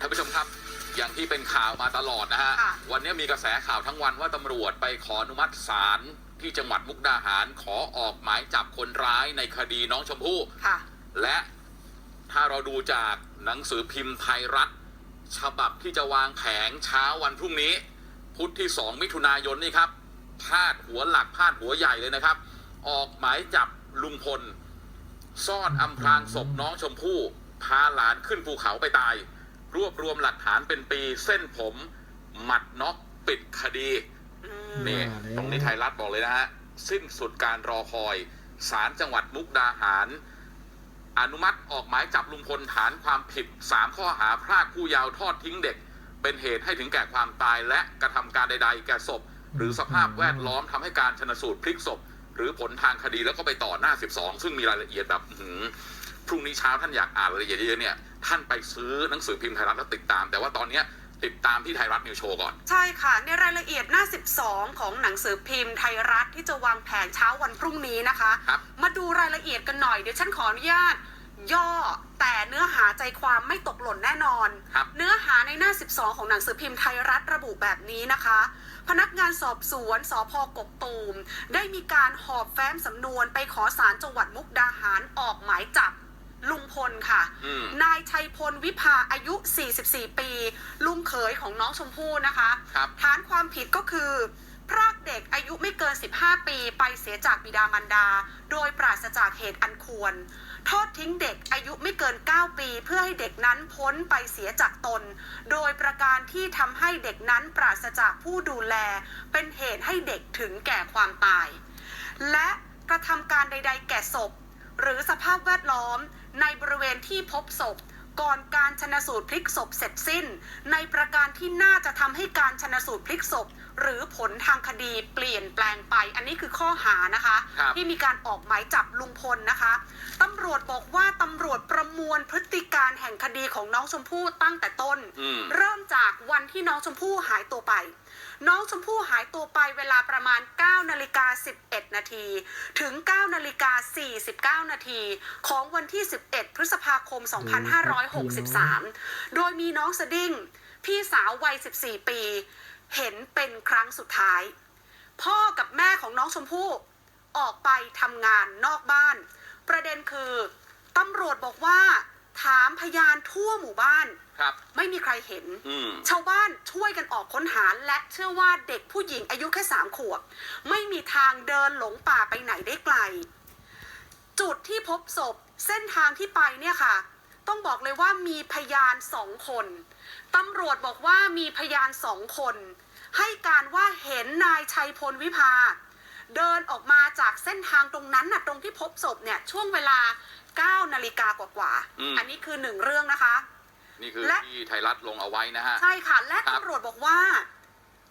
ท่านผู้ชมครับอย่างที่เป็นข่าวมาตลอดนะฮะ ค่ะ วันนี้มีกระแสข่าวทั้งวันว่าตำรวจไปขออนุมัติศาลที่จังหวัดมุกดาหารขอออกหมายจับคนร้ายในคดีน้องชมพู่ ค่ะ และถ้าเราดูจากหนังสือพิมพ์ไทยรัฐ ฉบับที่จะวางแผงเช้าวันพรุ่งนี้ พุธที่ 2 มิถุนายนนี่ครับพาดหัวหลักพาดหัวใหญ่เลยนะครับ ออกหมายจับลุงพล ซ่อนอำพรางศพน้องชมพู่ พาหลานขึ้นภูเขาไปตาย รวบรวมหลักฐานเป็นปีเส้นผมหมัดน็อกปิดคดีอืมนี่ตรงนี้ไทยรัฐบอกเลยนะฮะ สิ้นสุดการรอคอยศาลจังหวัดมุกดาหาร อนุมัติออกหมายจับลุงพลฐานความผิด 3 ข้อหาพรากผู้เยาว์ทอดทิ้งเด็ก เป็นเหตุให้ถึงแก่ความตายและกระทำการใด ๆ แก่ศพ หรือสภาพแวดล้อมทำให้การชนสูตรพลิกศพ หรือผลทางคดีแล้วก็ไปต่อหน้า 12 ซึ่งมีรายละเอียดแบบอื้อหือ พรุ่งนี้เช้าท่านอยากอ่านรายละเอียดเยอะๆเนี่ยท่านไปซื้อหนังสือพิมพ์ไทยรัฐแล้วติดตาม แต่ว่าตอนเนี้ยติดตามที่ไทยรัฐนิวโชว์ก่อน ใช่ค่ะ ในรายละเอียดหน้า 12 ของหนังสือพิมพ์ไทยรัฐที่จะวางแผนเช้าวันพรุ่งนี้นะคะ ครับ มาดูรายละเอียดกันหน่อยเดี๋ยวฉันขออนุญาต ย่อแต่เนื้อหาใจความไม่ตกหล่นแน่นอน ครับ เนื้อหาในหน้า 12 ของหนังสือพิมพ์ไทยรัฐระบุแบบนี้นะคะ พนักงานสอบสวนสพกกตูม ได้มีการหอบแฟ้มสำนวนไปขอศาลจังหวัดมุกดาหารออกหมายจับ ลุงพลค่ะ อืม นายชัยพลวิภาอายุ 44 ปี ลุงเขยของน้องชมพู่นะคะ ครับ ฐานความผิดก็คือพรากเด็กอายุไม่เกิน 15 ปีไปเสียจากบิดามารดา โดยปราศจากเหตุอันควร ทอดทิ้งเด็กอายุไม่เกิน 9 ปี เพื่อให้เด็กนั้นพ้นไปเสียจากตน โดยประการที่ทำให้เด็กนั้นปราศจากผู้ดูแล เป็นเหตุให้เด็กถึงแก่ความตาย และกระทำการใด ๆ แก่ศพ หรือสภาพแวดล้อม ในบริเวณที่พบศพ ก่อนการชนสูตรพลิกศพเสร็จสิ้น ในประการที่น่าจะทำให้การชนสูตรพลิกศพ หรือผลทางคดีเปลี่ยนแปลงไป อันนี้คือข้อหานะคะครับที่มีการออกหมายจับลุงพลนะคะตำรวจบอกว่าตำรวจประมวลพฤติการแห่งคดีของน้องชมพู่ตั้งแต่ต้นอืมเริ่มจากวันที่น้องชมพู่หายตัวไป น้องชมพู่หายตัวไปเวลาประมาณ 9 นาฬิกา 11 นาที ถึง 9 นาฬิกา 49 นาที ของวันที่ 11 พฤษภาคม2563 โดยมีน้องสดิ้งพี่สาววัย 14 ปี เห็นเป็นครั้งสุดท้าย พ่อกับแม่ของน้องชมพู่ออกไปทำงานนอกบ้าน ประเด็นคือตำรวจบอกว่าถามพยานทั่วหมู่บ้าน ครับ ไม่มีใครเห็นอืมชาวบ้านช่วยกันออกค้นหาและเชื่อว่าเด็กผู้หญิงอายุแค่สามขวบ ไม่มีทางเดินหลงป่าไปไหนได้ไกล จุดที่พบศพเส้นทางที่ไปเนี่ยค่ะ ต้องบอกเลยว่ามีพยานสองคนตำรวจบอกว่ามีพยานสองคน ให้การว่าเห็นนายชัยพลวิภา เดินออกมาจากเส้นทางตรงนั้นน่ะตรงที่พบศพเนี่ยช่วงเวลา 9 นาฬิกากว่าอืม ๆอันนี้คือหนึ่งเรื่องนะคะ นี่คือและ ที่ไทยรัฐลงเอาไว้นะฮะ ใช่ค่ะ และครับ ตำรวจบอกว่า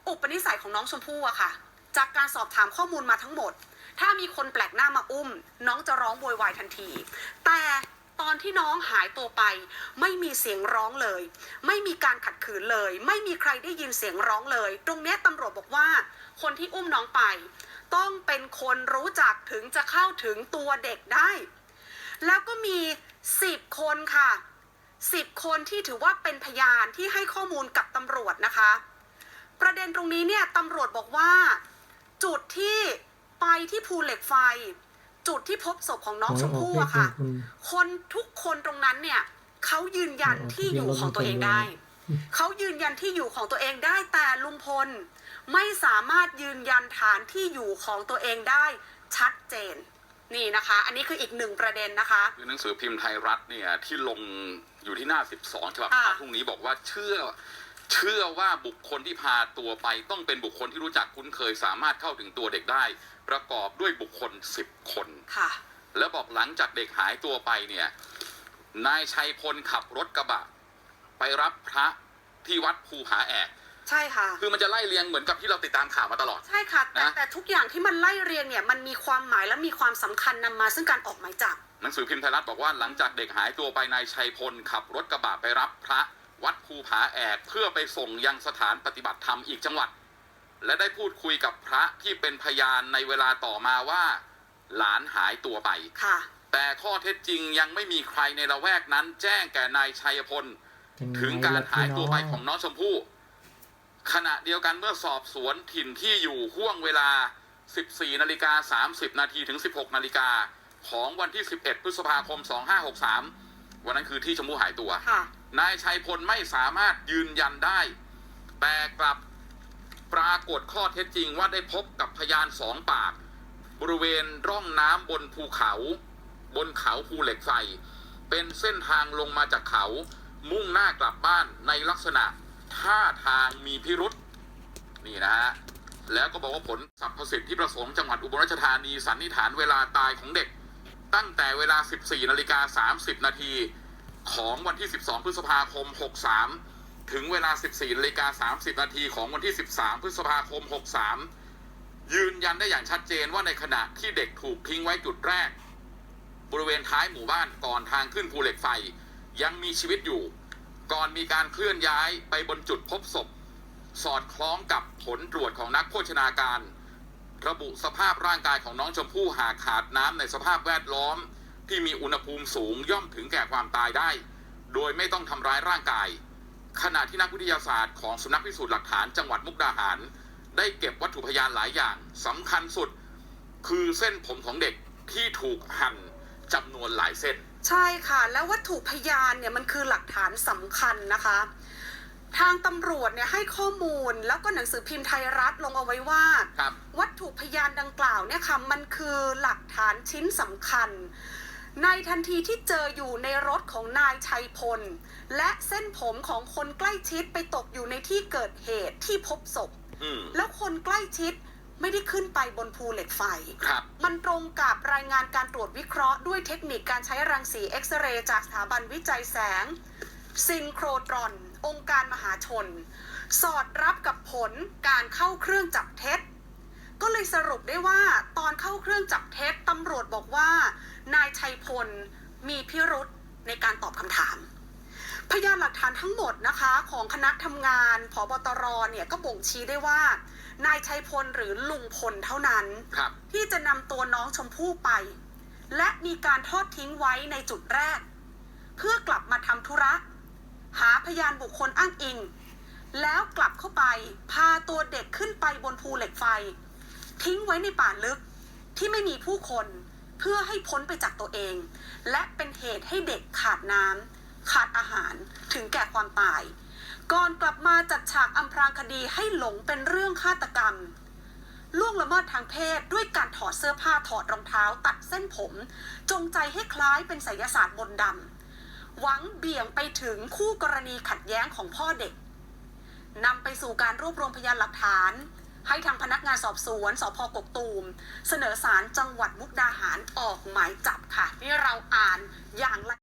อุปนิสัยของน้องชมพู่อะค่ะ จากการสอบถามข้อมูลมาทั้งหมด ถ้ามีคนแปลกหน้ามาอุ้ม น้องจะร้องโวยวายทันที แต่ ตอนที่น้องหายตัวไป ไม่มีเสียงร้องเลย ไม่มีการขัดขืนเลย ไม่มีใครได้ยินเสียงร้องเลย ตรงนี้ตำรวจบอกว่า คนที่อุ้มน้องไป ต้องเป็นคนรู้จักถึงจะเข้าถึงตัวเด็กได้ แล้วก็มีสิบคนค่ะสิบคนที่ถือว่าเป็นพยานที่ให้ข้อมูลกับตำรวจนะคะ ประเด็นตรงนี้เนี่ยตำรวจบอกว่า จุดที่ไปที่ภูเหล็กไฟ จุดที่พบศพของน้องชมพู่อะค่ะ คนทุกคนตรงนั้นเนี่ยเขายืนยันที่อยู่ของตัวเองได้ เขายืนยันที่อยู่ของตัวเองได้แต่ลุงพล ไม่สามารถยืนยันฐานที่อยู่ของตัวเองได้ชัดเจน นี่นะคะ อันนี้คืออีกหนึ่งประเด็นนะคะคือหนังสือพิมพ์ไทยรัฐเนี่ยที่ลงอยู่ที่หน้า 12ฉบับค่ะข่าวพรุ่งนี้บอกว่าเชื่อ เชื่อว่าบุคคลที่พาตัวไปต้องเป็นบุคคลที่รู้จักคุ้นเคยสามารถเข้าถึงตัวเด็กได้ ประกอบด้วยบุคคล 10 คน ค่ะ แล้วบอกหลังจากเด็กหายตัวไปเนี่ยนายชัยพลขับรถกระบะ ไปรับพระที่วัดภูผาแอก ใช่ค่ะ คือมันจะไล่เรียงเหมือนกับที่เราติดตามข่าวมาตลอด ใช่ค่ะ แต่นะ แต่ทุกอย่างที่มันไล่เรียงเนี่ย มันมีความหมายและมีความสำคัญนำมาซึ่งการออกหมายจับ หนังสือพิมพ์ไทยรัฐบอกว่าหลังจากเด็กหายตัวไปนายชัยพลขับรถกระบะไปรับพระ วัดภูผาแอกเพื่อไปส่งยังสถานปฏิบัติธรรมอีกจังหวัด และได้พูดคุยกับพระที่เป็นพยานในเวลาต่อมาว่า หลานหายตัวไปค่ะ แต่ข้อเท็จจริงยังไม่มีใครในละแวกนั้น แจ้งแก่นายชัยพลยังไงถึงการล่ะหายตัวไปพี่น้องของน้องชมพู่ขณะเดียวกันเมื่อสอบสวนถิ่นที่อยู่ห่วงเวลา 14 นาฬิกา 30 นาทีถึง 16 นาฬิกาของวันที่ 11 พฤษภาคม 2563 วันนั้นคือที่ชมพู่หายตัวค่ะ นายชัยพลไม่สามารถยืนยันได้ แต่กลับปรากฏข้อเท็จจริงว่าได้พบกับพยานสองปาก บริเวณร่องน้ำบนภูเขา บนเขาภูเหล็กไฟ เป็นเส้นทางลงมาจากเขา มุ่งหน้ากลับบ้านในลักษณะท่าทางมีพิรุษนี่นะฮะแล้วก็บอกว่าผลสรรพสิทธิประสงค์จังหวัดอุบลราชธานีสันนิษฐานเวลาตายของเด็ก ตั้งแต่เวลา 14นาฬิกา30นาที ของวันที่ 12 พฤษภาคม 63 ถึงเวลา 14นาฬิกา30 นาทีของวันที่ 13 พฤษภาคม 63 ยืนยันได้อย่างชัดเจนว่าในขณะที่เด็กถูกทิ้งไว้จุดแรก บริเวณท้ายหมู่บ้านก่อนทางขึ้นภูเหล็กไฟ ยังมีชีวิตอยู่ ก่อนมีการเคลื่อนย้ายไปบนจุดพบศพ สอดคล้องกับผลตรวจของนักโภชนาการ ระบุสภาพร่างกายของน้องชมพู่หากขาดน้ำในสภาพแวดล้อม ที่มีอุณหภูมิสูงย่อมถึงแก่ความตายได้ โดยไม่ต้องทำร้ายร่างกาย ขณะที่นักวิทยาศาสตร์ของสำนักพิสูจน์หลักฐานจังหวัดมุกดาหาร ได้เก็บวัตถุพยานหลายอย่างสำคัญสุด คือเส้นผมของเด็กที่ถูกหั่นจำนวนหลายเส้น ใช่ค่ะ แล้ววัตถุพยานเนี่ยมันคือหลักฐานสำคัญนะคะ ทางตำรวจเนี่ยให้ข้อมูลแล้วก็หนังสือพิมพ์ไทยรัฐลงเอาไว้ว่าครับวัตถุพยานดังกล่าวเนี่ยค่ะมันคือหลักฐานชิ้นสำคัญ ในทันทีที่เจออยู่ในรถของนายชัยพล และเส้นผมของคนใกล้ชิดไปตกอยู่ในที่เกิดเหตุที่พบศพ อืม แล้วคนใกล้ชิดไม่ได้ขึ้นไปบนภูเหล็กไฟ ครับ มันตรงกับรายงานการตรวจวิเคราะห์ด้วยเทคนิคการใช้รังสีเอ็กซเรย์จากสถาบันวิจัยแสง ซินโครตรอน องค์การมหาชน สอดรับกับผลการเข้าเครื่องจับเท็จ ก็เลยสรุปได้ว่าตอนเข้าเครื่องจับเท็จตำรวจบอกว่า นายชัยพลมีพิรุษในการตอบคำถาม พยานหลักฐานทั้งหมดนะคะของคณะทำงานผบตรเนี่ยก็บ่งชี้ได้ว่า นายชัยพลหรือลุงพลเท่านั้นครับที่จะนำตัวน้องชมพู่ไป และมีการทอดทิ้งไว้ในจุดแรก เพื่อกลับมาทำธุระ หาพยานบุคคลอ้างอิง แล้วกลับเข้าไปพาตัวเด็กขึ้นไปบนภูเหล็กไฟ ทิ้งไว้ในป่าลึกที่ไม่มีผู้คนเพื่อให้พ้นไปจากตัวเอง และเป็นเหตุให้เด็กขาดน้ำขาดอาหารถึงแก่ความตาย ก่อนกลับมาจัดฉากอำพรางคดีให้หลงเป็นเรื่องฆาตกรรมล่วงละเมิดทางเพศด้วยการถอดเสื้อผ้าถอดรองเท้าตัดเส้นผม จงใจให้คล้ายเป็นไสยศาสตร์มนต์ดำหวังเบี่ยงไปถึงคู่กรณีขัดแย้งของพ่อเด็กนำไปสู่การรวบรวมพยานหลักฐาน ให้ทางพนักงานสอบสวนสพกกตูม เสนอสารจังหวัดมุกดาหารออกหมายจับค่ะ นี่เราอ่านอย่างละ